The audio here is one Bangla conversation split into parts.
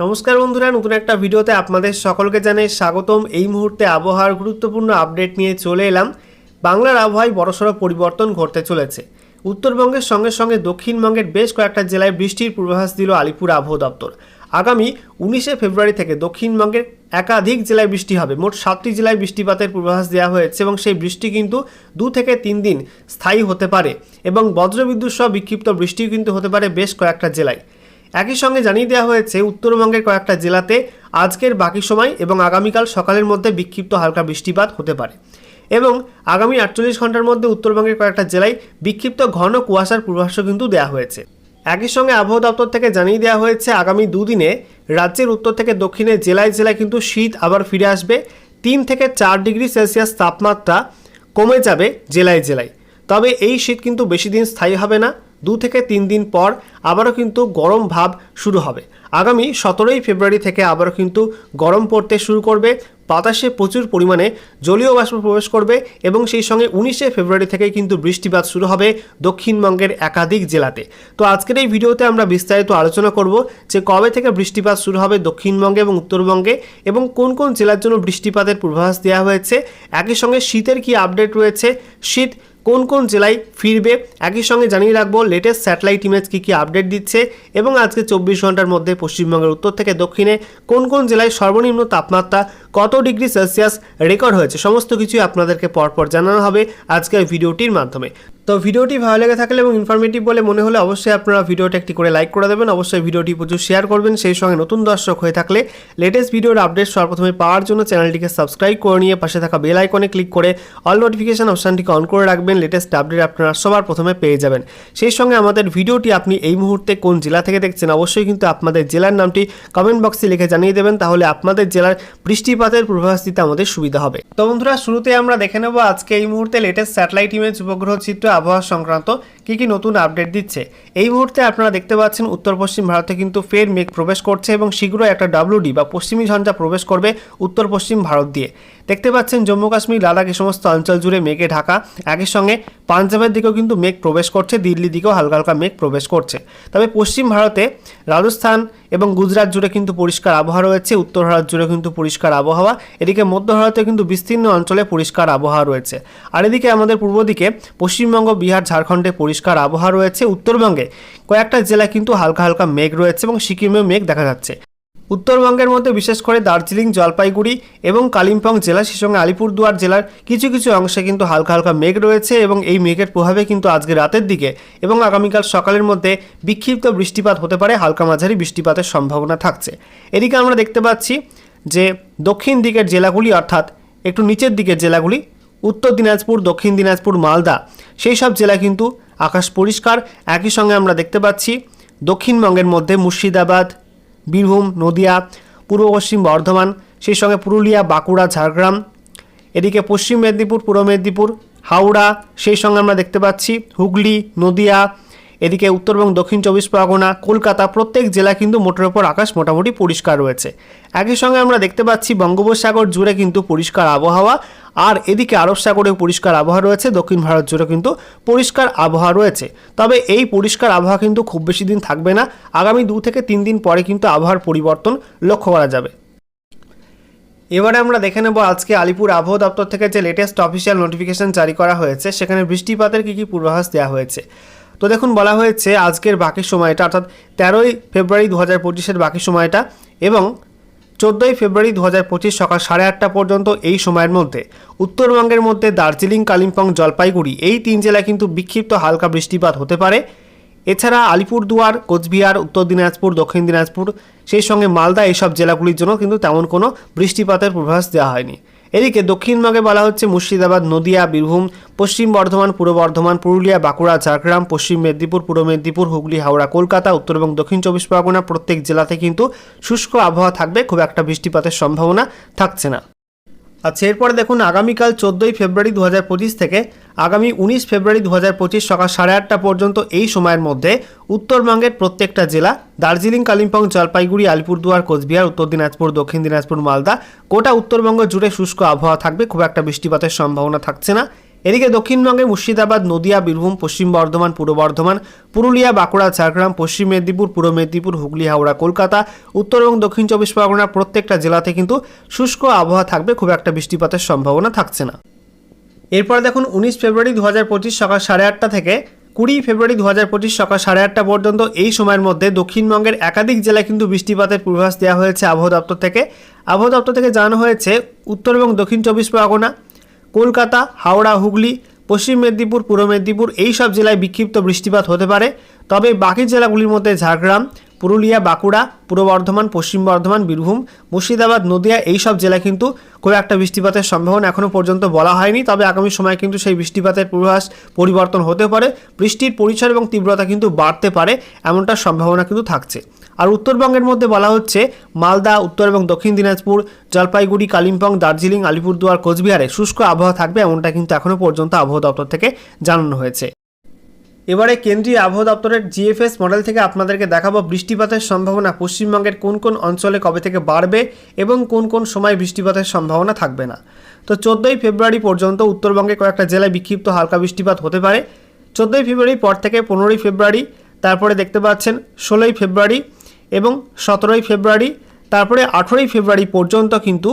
নমস্কার বন্ধুরা, নতুন একটা ভিডিওতে আপনাদের সকলকে জানাই স্বাগতম। এই মুহূর্তে আবহাওয়ার গুরুত্বপূর্ণ আপডেট নিয়ে চলে এলাম। বাংলার আবহাওয়ায় বড়সড় পরিবর্তন ঘটতে চলেছে। উত্তরবঙ্গের সঙ্গে সঙ্গে দক্ষিণবঙ্গের বেশ কয়েকটা জেলায় বৃষ্টির পূর্বাভাস দিল আলিপুর আবহাওয়া দপ্তর। আগামী উনিশে ফেব্রুয়ারি থেকে দক্ষিণবঙ্গের একাধিক জেলায় বৃষ্টি হবে। মোট সাতটি জেলায় বৃষ্টিপাতের পূর্বাভাস দেওয়া হয়েছে এবং সেই বৃষ্টি কিন্তু দু থেকে তিন দিন স্থায়ী হতে পারে এবং বজ্রবিদ্যুৎ সহ বিক্ষিপ্ত বৃষ্টিও কিন্তু হতে পারে বেশ কয়েকটা জেলায়। একই সঙ্গে জানিয়ে দেওয়া হয়েছে, উত্তরবঙ্গের কয়েকটা জেলাতে আজকের বাকি সময় এবং আগামীকাল সকালের মধ্যে বিক্ষিপ্ত হালকা বৃষ্টিপাত হতে পারে। এবং আগামী আটচল্লিশ ঘণ্টার মধ্যে উত্তরবঙ্গের কয়েকটা জেলায় বিক্ষিপ্ত ঘন কুয়াশার পূর্বাভাসও কিন্তু দেওয়া হয়েছে। একই সঙ্গে আবহাওয়া দপ্তর থেকে জানিয়ে দেওয়া হয়েছে, আগামী দুদিনে রাজ্যের উত্তর থেকে দক্ষিণে জেলায় জেলায় কিন্তু শীত আবার ফিরে আসবে। তিন থেকে চার ডিগ্রি সেলসিয়াস তাপমাত্রা কমে যাবে জেলায় জেলায়। তবে এই শীত কিন্তু বেশি দিন স্থায়ী হবে না। দু থেকে তিন দিন পর আবারও কিন্তু গরম ভাব শুরু হবে। আগামী সতেরোই ফেব্রুয়ারি থেকে আবারও কিন্তু গরম পড়তে শুরু করবে। বাতাসে প্রচুর পরিমাণে জলীয় বাষ্প প্রবেশ করবে এবং সেই সঙ্গে উনিশে ফেব্রুয়ারি থেকে কিন্তু বৃষ্টিপাত শুরু হবে দক্ষিণবঙ্গের একাধিক জেলাতে। তো আজকের এই ভিডিওতে আমরা বিস্তারিত আলোচনা করব যে কবে থেকে বৃষ্টিপাত শুরু হবে দক্ষিণবঙ্গে এবং উত্তরবঙ্গে এবং কোন কোন জেলার জন্য বৃষ্টিপাতের পূর্বাভাস দেওয়া হয়েছে। একই সঙ্গে শীতের কি আপডেট রয়েছে? শীত কোন কোন জেলায় ফিরবে? একই সঙ্গে জানিয়ে রাখব লেটেস্ট স্যাটেলাইট ইমেজ কী কী আপডেট দিচ্ছে? এবং আজকে চব্বিশ ঘণ্টার মধ্যে পশ্চিমবঙ্গের উত্তর থেকে দক্ষিণে কোন কোন জেলায় সর্বনিম্ন তাপমাত্রা কত ডিগ্রি সেলসিয়াস রেকর্ড হয়েছে? সমস্ত কিছুই আপনাদেরকে পরপর জানানো হবে আজকের ভিডিওটির মাধ্যমে। তো ভিডিওটি ভালো লেগে থাকলে এবং ইনফরমেটিভ বলে মনে হলে অবশ্যই আপনারা ভিডিওটা একটি করে লাইক করে দেবেন। অবশ্যই ভিডিওটি প্রচুর শেয়ার করবেন। সেই সঙ্গে নতুন দর্শক হয়ে থাকলে লেটেস্ট ভিডিওর আপডেট সর্বপ্রথমে পাওয়ার জন্য চ্যানেলটিকে সাবস্ক্রাইব করে নিয়ে পাশে থাকা বেল আইকনে ক্লিক করে অল নোটিফিকেশন অপশানটিকে অন করে রাখবেন। লেটেস্ট আপডেট আপনারা সবার প্রথমে পেয়ে যাবেন। সেই সঙ্গে আমাদের ভিডিওটি আপনি এই মুহূর্তে কোন জেলা থেকে দেখছেন অবশ্যই কিন্তু আপনাদের জেলার নামটি কমেন্ট বক্সে লিখে জানিয়ে দেবেন। তাহলে আপনাদের জেলার বৃষ্টিপাতের পূর্বাভাস দিতে আমাদের সুবিধা হবে। তো বন্ধুরা, শুরুতে আমরা দেখে নেব আজকে এই মুহূর্তে লেটেস্ট স্যাটেলাইট ইমেজ উপগ্রহ চিত্র আবহাওয়া সংক্রান্ত কি কি নতুন আপডেট দিচ্ছে? এই মুহূর্তে আপনারা দেখতে পাচ্ছেন উত্তর পশ্চিম ভারতে কিন্তু ফের মেঘ প্রবেশ করছে এবং শীঘ্রই একটা ডাব্লুডি বা পশ্চিমী ঝঞ্ঝা প্রবেশ করবে উত্তর পশ্চিম ভারত দিয়ে। দেখতে পাচ্ছেন জম্মু কাশ্মীর, লাদাখ এই সমস্ত অঞ্চল জুড়ে মেঘে ঢাকা। একই সঙ্গে পাঞ্জাবের দিকেও কিন্তু মেঘ প্রবেশ করছে দিল্লি দিকেও হালকা হালকা মেঘ প্রবেশ করছে। তবে পশ্চিম ভারতে রাজস্থান এবং গুজরাট জুড়ে কিন্তু পরিষ্কার আবহাওয়া রয়েছে, উত্তর ভারত জুড়ে কিন্তু পরিষ্কার আবহাওয়া, এদিকে মধ্য ভারতে কিন্তু বিস্তীর্ণ অঞ্চলে পরিষ্কার আবহাওয়া রয়েছে। আর এদিকে আমাদের পূর্ব দিকে পশ্চিমবঙ্গ, বিহার, ঝাড়খণ্ডে পরিষ্কার আবহাওয়া রয়েছে উত্তরবঙ্গে। কয়েকটা জেলায় কিন্তু হালকা হালকা মেঘ রয়েছে এবং সিকিমেও মেঘ দেখা যাচ্ছে। উত্তরবঙ্গের মধ্যে বিশেষ করে দার্জিলিং, জলপাইগুড়ি এবং কালিম্পং জেলা, সেই সঙ্গে আলিপুরদুয়ার জেলার কিছু কিছু অংশে কিন্তু হালকা হালকা মেঘ রয়েছে এবং এই মেঘের প্রভাবে কিন্তু আজকে রাতের দিকে এবং আগামীকাল সকালের মধ্যে বিক্ষিপ্ত বৃষ্টিপাত হতে পারে, হালকা মাঝারি বৃষ্টিপাতের সম্ভাবনা থাকছে। এদিকে আমরা দেখতে পাচ্ছি যে দক্ষিণ দিকের জেলাগুলি, অর্থাৎ একটু নিচের দিকের জেলাগুলি, উত্তর দিনাজপুর, দক্ষিণ দিনাজপুর, মালদা, সেই সব জেলা কিন্তু আকাশ পরিষ্কার, একই সঙ্গে আমরা দেখতে পাচ্ছি দক্ষিণবঙ্গের মধ্যে মুর্শিদাবাদ, বীরভূম, নদিয়া, পূর্ব পশ্চিম বর্ধমান, সেই সঙ্গে পুরুলিয়া, বাঁকুড়া, ঝাড়গ্রাম, এদিকে পশ্চিম মেদিনীপুর, পূর্ব মেদিনীপুর, হাওড়া, সেই সঙ্গে আমরা দেখতে পাচ্ছি হুগলি, নদিয়া এদিকে উত্তর এবং দক্ষিণ চব্বিশ পরগনা, কলকাতা প্রত্যেক জেলা কিন্তু মোটের ওপর আকাশ মোটামুটি পরিষ্কার রয়েছে। একই সঙ্গে আমরা দেখতে পাচ্ছি বঙ্গোপসাগর জুড়ে কিন্তু পরিষ্কার আবহাওয়া, আর এদিকে আরব সাগরেও পরিষ্কার আবহাওয়া রয়েছে, দক্ষিণ ভারত জুড়ে কিন্তু পরিষ্কার আবহাওয়া রয়েছে। তবে এই পরিষ্কার আবহাওয়া কিন্তু খুব বেশি দিন থাকবে না, আগামী দু থেকে তিন দিন পরে কিন্তু আবহাওয়ার পরিবর্তন লক্ষ্য করা যাবে। এবারে আমরা দেখে নেব আজকে আলিপুর আবহাওয়া দপ্তর থেকে যে লেটেস্ট অফিসিয়াল নোটিফিকেশন জারি করা হয়েছে, সেখানে বৃষ্টিপাতের কী কী পূর্বাভাস দেওয়া হয়েছে। তো দেখুন, বলা হয়েছে আজকের বাকি সময়টা, অর্থাৎ তেরোই ফেব্রুয়ারি দু হাজার পঁচিশের বাকি সময়টা এবং চোদ্দোই ফেব্রুয়ারি দু হাজার পঁচিশ সকাল সাড়ে আটটা পর্যন্ত এই সময়ের মধ্যে। উত্তরবঙ্গের মধ্যে দার্জিলিং, কালিম্পং, জলপাইগুড়ি এই তিন জেলায় কিন্তু বিক্ষিপ্ত হালকা বৃষ্টিপাত হতে পারে। এছাড়া আলিপুরদুয়ার, কোচবিহার, উত্তর দিনাজপুর, দক্ষিণ দিনাজপুর, সেই সঙ্গে মালদা এইসব জেলাগুলির জন্য কিন্তু তেমন কোনো বৃষ্টিপাতের পূর্বাভাস দেওয়া হয়নি। এদিকে দক্ষিণবঙ্গে বলা হচ্ছে মুর্শিদাবাদ, নদিয়া, বীরভূম, পশ্চিম বর্ধমান, পূর্ব বর্ধমান, পুরুলিয়া, বাঁকুড়া, ঝাড়গ্রাম, পশ্চিম মেদিনীপুর, পূর্ব মেদিনীপুর, হুগলি, হাওড়া, কলকাতা, উত্তর এবং দক্ষিণ চব্বিশ পরগনা প্রত্যেক জেলাতে কিন্তু শুষ্ক আবহাওয়া থাকবে। খুব একটা বৃষ্টিপাতের সম্ভাবনা থাকছে না। আচ্ছা এরপরে দেখুন, আগামীকাল চোদ্দোই ফেব্রুয়ারি দু হাজার পঁচিশ থেকে আগামী উনিশ ফেব্রুয়ারি দু হাজার পঁচিশ সকাল সাড়ে আটটা পর্যন্ত এই সময়ের মধ্যে উত্তরবঙ্গের প্রত্যেকটা জেলা, দার্জিলিং, কালিম্পং, জলপাইগুড়ি, আলিপুরদুয়ার, কোচবিহার, উত্তর দিনাজপুর, দক্ষিণ দিনাজপুর, মালদা, গোটা উত্তরবঙ্গ জুড়ে শুষ্ক আবহাওয়া থাকবে, খুব একটা বৃষ্টিপাতের সম্ভাবনা থাকছে না। এদিকে দক্ষিণবঙ্গে মুর্শিদাবাদ, নদিয়া, বীরভূম, পশ্চিম বর্ধমান, পূর্ব বর্ধমান, পুরুলিয়া, বাঁকুড়া, ঝাড়গ্রাম, পশ্চিম মেদিনীপুর, পূর্ব মেদিনীপুর, হুগলি, হাওড়া, কলকাতা, উত্তর এবং দক্ষিণ চব্বিশ পরগনার প্রত্যেকটা জেলাতে কিন্তু শুষ্ক আবহাওয়া থাকবে, খুব একটা বৃষ্টিপাতের সম্ভাবনা থাকছে না। এরপর দেখুন উনিশ ফেব্রুয়ারি দু হাজার পঁচিশ সকাল সাড়ে আটটা থেকে কুড়ি ফেব্রুয়ারি দু হাজার পঁচিশ সকাল সাড়ে আটটা পর্যন্ত এই সময়ের মধ্যে দক্ষিণবঙ্গের একাধিক জেলায় কিন্তু বৃষ্টিপাতের পূর্বাভাস দেওয়া হয়েছে আবহাওয়া দপ্তর থেকে। আবহাওয়া দপ্তর থেকে জানানো হয়েছে উত্তর এবং দক্ষিণ চব্বিশ পরগনা, কলকাতা, হাওড়া, হুগলি, পশ্চিম মেদিনীপুর, পূর্ব মেদিনীপুর এই সব জেলায় বিক্ষিপ্ত বৃষ্টিপাত হতে পারে। তবে বাকি জেলাগুলির মধ্যে ঝাড়গ্রাম পুরুলিয়া, বাঁকুড়া, পূর্ব বর্ধমান, পশ্চিম বর্ধমান, বীরভূম, মুর্শিদাবাদ, নদিয়া এই সব জেলায় কিন্তু খুব একটা বৃষ্টিপাতের সম্ভাবনা এখনও পর্যন্ত বলা হয়নি। তবে আগামী সময় কিন্তু সেই বৃষ্টিপাতের পূর্বাভাস পরিবর্তন হতে পারে। বৃষ্টির পরিসর এবং তীব্রতা কিন্তু বাড়তে পারে, এমনটা সম্ভাবনা কিন্তু থাকছে। আর উত্তরবঙ্গের মধ্যে বলা হচ্ছে, মালদা, উত্তর এবং দক্ষিণ দিনাজপুর, জলপাইগুড়ি, কালিম্পং, দার্জিলিং, আলিপুরদুয়ার, কোচবিহারে শুষ্ক আবহাওয়া থাকবে, এমনটা কিন্তু এখনও পর্যন্ত আবহাওয়া দপ্তর থেকে জানানো হয়েছে। এবারে কেন্দ্রীয় আবহাওয়া দপ্তরের জিএফএস মডেল থেকে আপনাদেরকে দেখাবো বৃষ্টিপাতের সম্ভাবনা। পশ্চিমবঙ্গের কোন কোন অঞ্চলে কবে থেকে বাড়বে এবং কোন কোন সময় বৃষ্টিপাতের সম্ভাবনা থাকবে না। তো চোদ্দোই ফেব্রুয়ারি পর্যন্ত উত্তরবঙ্গে কয়েকটা জেলায় বিক্ষিপ্ত হালকা বৃষ্টিপাত হতে পারে। চোদ্দোই ফেব্রুয়ারি পর থেকে পনেরোই ফেব্রুয়ারি, তারপরে দেখতে পাচ্ছেন ষোলোই ফেব্রুয়ারি এবং সতেরোই ফেব্রুয়ারি, তারপরে আঠেরোই ফেব্রুয়ারি পর্যন্ত কিন্তু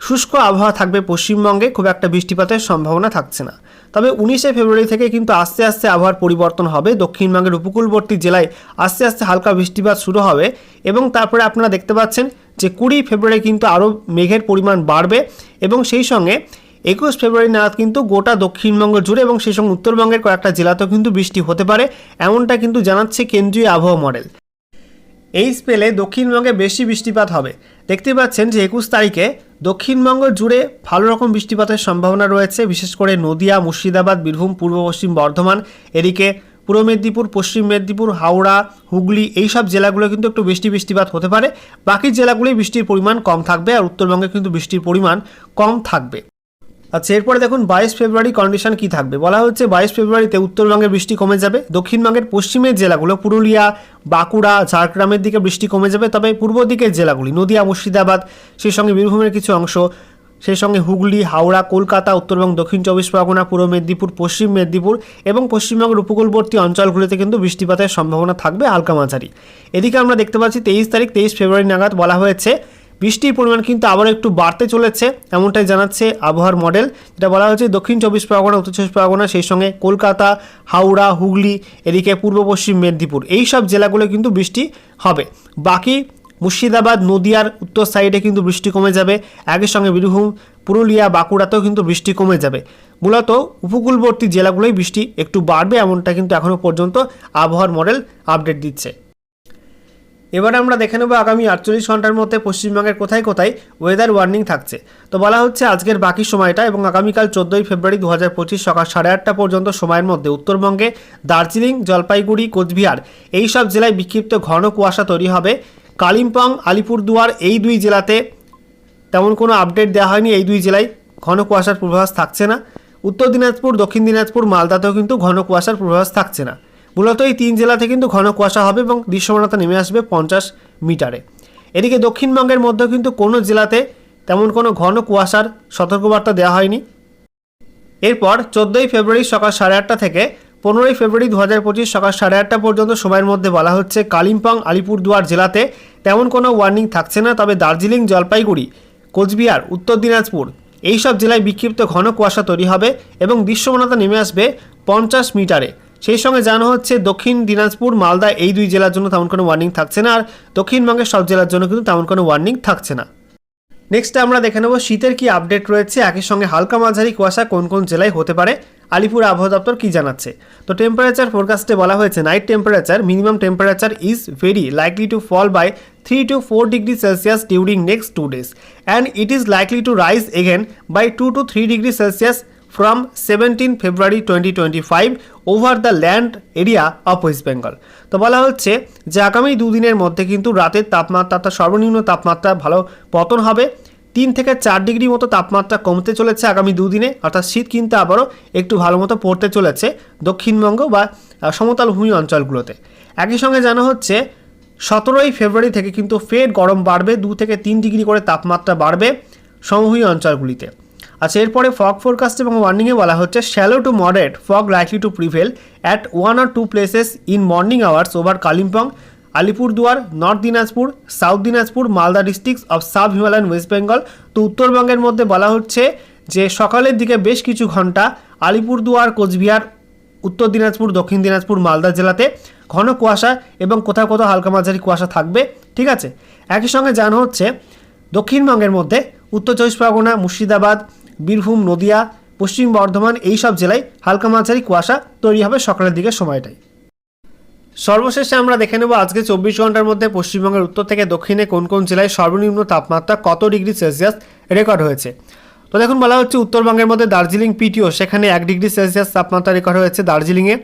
শুষ্ক আবহাওয়া থাকবে পশ্চিমবঙ্গে, খুব একটা বৃষ্টিপাতের সম্ভাবনা থাকছে না। তবে উনিশে ফেব্রুয়ারি থেকে কিন্তু আস্তে আস্তে আবহাওয়ার পরিবর্তন হবে। দক্ষিণবঙ্গের উপকূলবর্তী জেলায় আস্তে আস্তে হালকা বৃষ্টিপাত শুরু হবে এবং তারপরে আপনারা দেখতে পাচ্ছেন যে কুড়ি ফেব্রুয়ারি কিন্তু আরও মেঘের পরিমাণ বাড়বে এবং সেই সঙ্গে একুশ ফেব্রুয়ারি নাগাদ কিন্তু গোটা দক্ষিণবঙ্গ জুড়ে এবং সেই সঙ্গে উত্তরবঙ্গের কয়েকটা জেলাতেও কিন্তু বৃষ্টি হতে পারে। এমনটা কিন্তু জানাচ্ছে কেন্দ্রীয় আবহাওয়া মডেল। এই স্পেলে দক্ষিণবঙ্গে বেশি বৃষ্টিপাত হবে। দেখতে পাচ্ছেন যে একুশ তারিখে দক্ষিণবঙ্গ জুড়ে ভালো রকম বৃষ্টিপাতের সম্ভাবনা রয়েছে, বিশেষ করে নদিয়া, মুর্শিদাবাদ, বীরভূম, পূর্ব পশ্চিম বর্ধমান, এদিকে পূর্ব মেদিনীপুর, পশ্চিম মেদিনীপুর, হাওড়া, হুগলি এই সব জেলাগুলো কিন্তু একটু বৃষ্টি বৃষ্টিপাত হতে পারে। বাকি জেলাগুলি বৃষ্টির পরিমাণ কম থাকবে আর উত্তরবঙ্গে কিন্তু বৃষ্টির পরিমাণ কম থাকবে। আচ্ছা এরপরে দেখুন, বাইশ ফেব্রুয়ারি কন্ডিশন কি থাকবে? বলা হচ্ছে বাইশ ফেব্রুয়ারিতে উত্তরবঙ্গের বৃষ্টি কমে যাবে। দক্ষিণবঙ্গের পশ্চিমের জেলাগুলো, পুরুলিয়া, বাঁকুড়া, ঝাড়গ্রামের দিকে বৃষ্টি কমে যাবে। তবে পূর্ব দিকের জেলাগুলি, নদিয়া, মুর্শিদাবাদ, সেই সঙ্গে বীরভূমের কিছু অংশ, সেই সঙ্গে হুগলি, হাওড়া, কলকাতা, উত্তরবঙ্গ, দক্ষিণ চব্বিশ পরগনা, পূর্ব মেদিনীপুর, পশ্চিম মেদিনীপুর এবং পশ্চিমবঙ্গের উপকূলবর্তী অঞ্চলগুলিতে কিন্তু বৃষ্টিপাতের সম্ভাবনা থাকবে হালকা মাঝারি। এদিকে আমরা দেখতে পাচ্ছি, তেইশ তারিখ, তেইশ ফেব্রুয়ারি নাগাদ বলা হয়েছে বৃষ্টির পরিমাণ কিন্তু আবারও একটু বাড়তে চলেছে, এমনটাই জানাচ্ছে আবহাওয়ার মডেল। যেটা বলা হচ্ছে দক্ষিণ চব্বিশ পরগনা, উত্তর চব্বিশ পরগনা, সেই সঙ্গে কলকাতা, হাওড়া, হুগলি, এদিকে পূর্ব পশ্চিম মেদিনীপুর এই সব জেলাগুলো কিন্তু বৃষ্টি হবে। বাকি মুর্শিদাবাদ, নদিয়ার উত্তর সাইডে কিন্তু বৃষ্টি কমে যাবে। একই সঙ্গে বীরভূম, পুরুলিয়া, বাঁকুড়াতেও কিন্তু বৃষ্টি কমে যাবে। মূলত উপকূলবর্তী জেলাগুলোই বৃষ্টি একটু বাড়বে, এমনটা কিন্তু এখনও পর্যন্ত আবহাওয়ার মডেল আপডেট দিচ্ছে। এবার আমরা দেখে নেব আগামী আটচল্লিশ ঘণ্টার মধ্যে পশ্চিমবঙ্গের কোথায় কোথায় ওয়েদার ওয়ার্নিং থাকছে। তো বলা হচ্ছে আজকের বাকি সময়টা এবং আগামীকাল চোদ্দোই ফেব্রুয়ারি দু হাজার পঁচিশ সকাল সাড়ে আটটা পর্যন্ত সময়ের মধ্যে উত্তরবঙ্গে দার্জিলিং, জলপাইগুড়ি, কোচবিহার এই সব জেলায় বিক্ষিপ্ত ঘন কুয়াশা তৈরি হবে। কালিম্পং, আলিপুরদুয়ার এই দুই জেলাতে তেমন কোনো আপডেট দেওয়া হয়নি। এই দুই জেলায় ঘন কুয়াশার পূর্বাভাস থাকছে না। উত্তর দিনাজপুর, দক্ষিণ দিনাজপুর, মালদাতেও কিন্তু ঘন কুয়াশার পূর্বাভাস থাকছে না। মূলত এই তিন জেলাতে কিন্তু ঘন কুয়াশা হবে এবং দৃশ্যমানতা নেমে আসবে পঞ্চাশ মিটারে। এদিকে দক্ষিণবঙ্গের মধ্যেও কিন্তু কোনো জেলাতে তেমন কোনো ঘন কুয়াশার সতর্কবার্তা দেওয়া হয়নি। এরপর চোদ্দোই ফেব্রুয়ারি সকাল সাড়ে আটটা থেকে পনেরোই ফেব্রুয়ারি দু হাজার পঁচিশ সকাল সাড়ে আটটা পর্যন্ত সময়ের মধ্যে বলা হচ্ছে, কালিম্পং, আলিপুরদুয়ার জেলাতে তেমন কোনো ওয়ার্নিং থাকছে না। তবে দার্জিলিং, জলপাইগুড়ি, কোচবিহার, উত্তর দিনাজপুর এই সব জেলায় বিক্ষিপ্ত ঘন কুয়াশা তৈরি হবে এবং দৃশ্যমানতা নেমে আসবে পঞ্চাশ মিটারে। সেই সঙ্গে জানা হচ্ছে, দক্ষিণ দিনাজপুর, মালদা এই দুই জেলার জন্য তেমন কোনো ওয়ার্নিং থাকছে না, আর দক্ষিণবঙ্গের সব জেলার জন্য কিন্তু তেমন কোনো ওয়ার্নিং থাকছে না। নেক্সট আমরা দেখে নেব, শীতের কি আপডেট রয়েছে? একই সঙ্গে হালকা মাঝারি কুয়াশা কোন কোন জেলায় হতে পারে? আলিপুর আবহাওয়া দপ্তর কী জানাচ্ছে? তো টেম্পারেচার ফোরকাস্টে বলা হয়েছে night temperature minimum temperature is very likely to fall by three to four degree Celsius during next two days and it is likely to rise again by two to three degree Celsius February twenty twenty five over the land area of West Bengal তো বলা হচ্ছে যে আগামী দুদিনের মধ্যে কিন্তু রাতের তাপমাত্রা অর্থাৎ সর্বনিম্ন তাপমাত্রা ভালো পতন হবে। তিন থেকে চার ডিগ্রি মতো তাপমাত্রা কমতে চলেছে আগামী দুদিনে অর্থাৎ শীত কিন্তু আবারও একটু ভালো মতো পড়তে চলেছে দক্ষিণবঙ্গ বা সমতল ভূমি অঞ্চলগুলোতে। একই সঙ্গে জানা হচ্ছে সতেরোই ফেব্রুয়ারি থেকে কিন্তু ফের গরম বাড়বে। দু থেকে তিন ডিগ্রি করে তাপমাত্রা বাড়বে সমভূমি অঞ্চলগুলিতে। আচ্ছা এরপরে ফগ ফোরকাস্ট এবং ওয়ার্নিংয়ে বলা হচ্ছে shallow to moderate fog likely to prevail at one or two places in morning hours over Kalimpong Alipurduar North Dinajpur South Dinajpur Malda districts of sub Himalayan West Bengal তো উত্তরবঙ্গের মধ্যে বলা হচ্ছে যে সকালের দিকে বেশ কিছু ঘণ্টা আলিপুরদুয়ার কোচবিহার উত্তর দিনাজপুর দক্ষিণ দিনাজপুর মালদা জেলাতে ঘন কুয়াশা এবং কোথাও কোথাও হালকা মাঝারি কুয়াশা থাকবে, ঠিক আছে? একই সঙ্গে জানা হচ্ছে দক্ষিণবঙ্গের মধ্যে উত্তর চব্বিশ পরগনা, মুর্শিদাবাদ বীরভূম, নদিয়া, পশ্চিম বর্ধমান এই সব জেলায় হালকা মাঝারি কুয়াশা তৈরি হবে সকালের দিকে সময়টাই সর্বশেষে আমরা দেখে নেব আজকে চব্বিশ ঘণ্টার মধ্যে পশ্চিমবঙ্গের উত্তর থেকে দক্ষিণে কোন কোন জেলায় সর্বনিম্ন তাপমাত্রা কত ডিগ্রি সেলসিয়াস রেকর্ড হয়েছে। তো দেখুন, বলা হচ্ছে উত্তরবঙ্গের মধ্যে দার্জিলিং পিটিও, সেখানে এক ডিগ্রি সেলসিয়াস তাপমাত্রা রেকর্ড হয়েছে দার্জিলিংয়ে।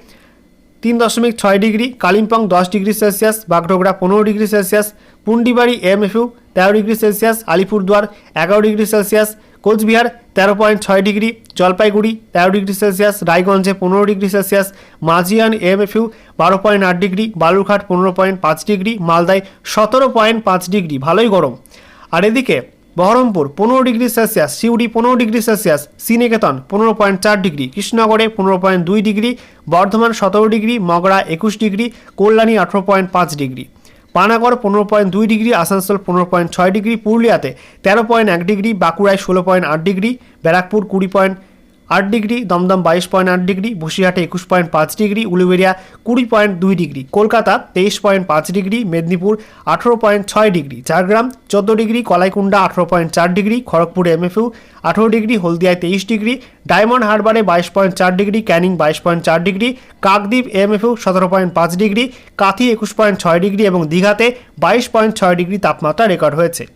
তিন দশমিক ছয় ডিগ্রি, কালিম্পং দশ ডিগ্রি সেলসিয়াস, বাগডোগরা পনেরো ডিগ্রি সেলসিয়াস, পুন্ডিবাড়ি এমএফইউ তেরো ডিগ্রি সেলসিয়াস, আলিপুরদুয়ার এগারো ডিগ্রি সেলসিয়াস কোচবিহার তেরো পয়েন্ট ছয় ডিগ্রি, জলপাইগুড়ি তেরো ডিগ্রি সেলসিয়াস, রায়গঞ্জে পনেরো ডিগ্রি সেলসিয়াস, মাঝিয়ান এমএফইউ বারো পয়েন্ট আট ডিগ্রি, বালুরঘাট পনেরো পয়েন্ট পাঁচ ডিগ্রি, মালদায় সতেরো পয়েন্ট পাঁচ ডিগ্রি, ভালোই গরম। আর এদিকে বহরমপুর পনেরো ডিগ্রি সেলসিয়াস, সিউড়ি পনেরো ডিগ্রি সেলসিয়াস শ্রীনিকেতন পনেরো পয়েন্ট চার ডিগ্রি, কৃষ্ণনগরে পনেরো পয়েন্ট দুই ডিগ্রি, বর্ধমান সতেরো ডিগ্রি মগড়া একুশ ডিগ্রি, কল্যাণী আঠেরো পয়েন্ট পাঁচ ডিগ্রি। পানাগড় পনেরো পয়েন্ট দুই ডিগ্রি, আসানসোল পনেরো পয়েন্ট ছয় ডিগ্রি, পুরুলিয়াতে তেরো পয়েন্ট এক ডিগ্রি, বাঁকুড়ায় ষোলো পয়েন্ট আট ডিগ্রি, ব্যারাকপুর কুড়ি পয়েন্ট আট ডিগ্রি, দমদম বাইশ পয়েন্ট আট ডিগ্রি, বসিরহাটে একুশ পয়েন্ট পাঁচ ডিগ্রি উলুবেড়িয়া কুড়ি পয়েন্ট দুই ডিগ্রি, কলকাতা তেইশ পয়েন্ট পাঁচ ডিগ্রি, মেদিনীপুর আঠেরো পয়েন্ট ছয় ডিগ্রি, ঝাড়গ্রাম চোদ্দ ডিগ্রি কলাইকুণ্ডা আঠেরো পয়েন্ট চার ডিগ্রি, খড়গপুর এমএফইউ আঠেরো ডিগ্রি, হলদিয়ায় তেইশ ডিগ্রি, ডায়মন্ড হারবারে বাইশ পয়েন্ট চার ডিগ্রি, ক্যানিং বাইশ পয়েন্ট চার ডিগ্রি, কাকদ্বীপ এমএফইউ সতেরো পয়েন্ট পাঁচ ডিগ্রি, কাথি একুশ পয়েন্ট ছয় ডিগ্রি এবং দীঘাতে বাইশ পয়েন্ট ছয় ডিগ্রি তাপমাত্রা রেকর্ড হয়েছে।